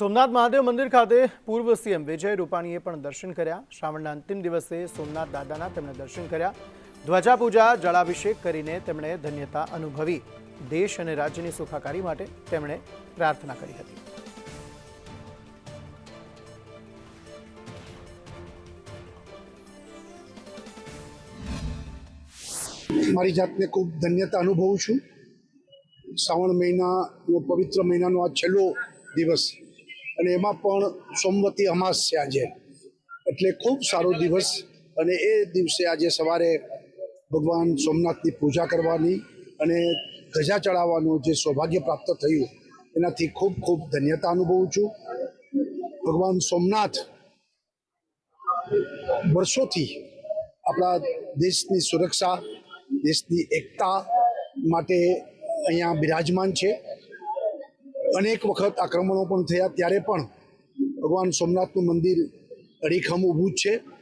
સોમનાથ મહાદેવ મંદિર ખાતે પૂર્વ સીએમ વિજય રૂપાણીએ પણ દર્શન કર્યા. શ્રાવણના અંતિમ દિવસે સોમનાથ દાદાના તેમણે દર્શન કર્યા. ધ્વજા પૂજા જળાભિષેક કરીને તેમણે ધન્યતા અનુભવી. દેશ અને રાજ્યની સુખાકારી માટે તેમણે પ્રાર્થના કરી હતી. મારી જાતને ખૂબ ધન્યતા અનુભવું છું. શ્રાવણ મહિનાનો, પવિત્ર મહિનાનો આ છેલ્લો દિવસ. અને એમાં પણ સોમવતી અમાસ છે આજે. એટલે ખૂબ સારો દિવસ અને એ દિવસે આજે સવારે ભગવાન સોમનાથની પૂજા કરવાની અને ધજા ચડાવવાનું જે સૌભાગ્ય પ્રાપ્ત થયું, એનાથી ખૂબ ખૂબ ધન્યતા અનુભવું છું. ભગવાન સોમનાથ વર્ષોથી આપણા દેશની સુરક્ષા, દેશની એકતા માટે અહીંયા બિરાજમાન છે. અનેક વખત આક્રમણો પણ થયા. ત્યારે પણ ભગવાન સોમનાથનું મંદિર અડીખમ ઊભું જ છે.